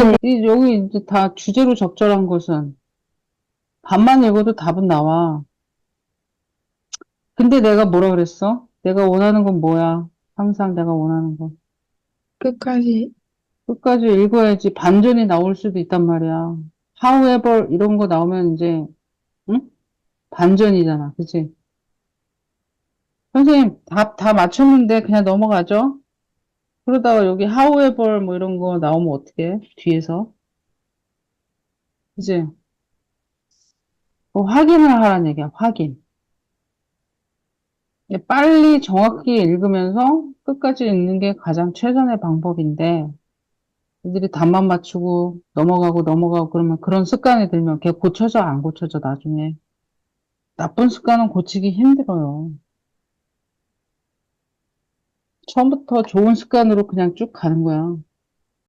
그러니까 이- 여기 이제 다 주제로 적절한 것은 반만 읽어도 답은 나와. 근데 내가 뭐라 그랬어? 내가 원하는 건 뭐야? 항상 내가 원하는 건. 끝까지 끝까지 읽어야지 반전이 나올 수도 있단 말이야. however 이런 거 나오면 이제 응? 반전이잖아. 그치? 선생님 답 다 맞췄는데 그냥 넘어가죠? 그러다가 여기 however 뭐 이런 거 나오면 어떡해? 뒤에서. 그치? 뭐 확인을 하라는 얘기야. 확인. 빨리 정확히 읽으면서 끝까지 읽는 게 가장 최선의 방법인데 애들이 답만 맞추고 넘어가고 넘어가고 그러면 그런 습관이 들면 걔 고쳐져 안 고쳐져 나중에 나쁜 습관은 고치기 힘들어요. 처음부터 좋은 습관으로 그냥 쭉 가는 거야.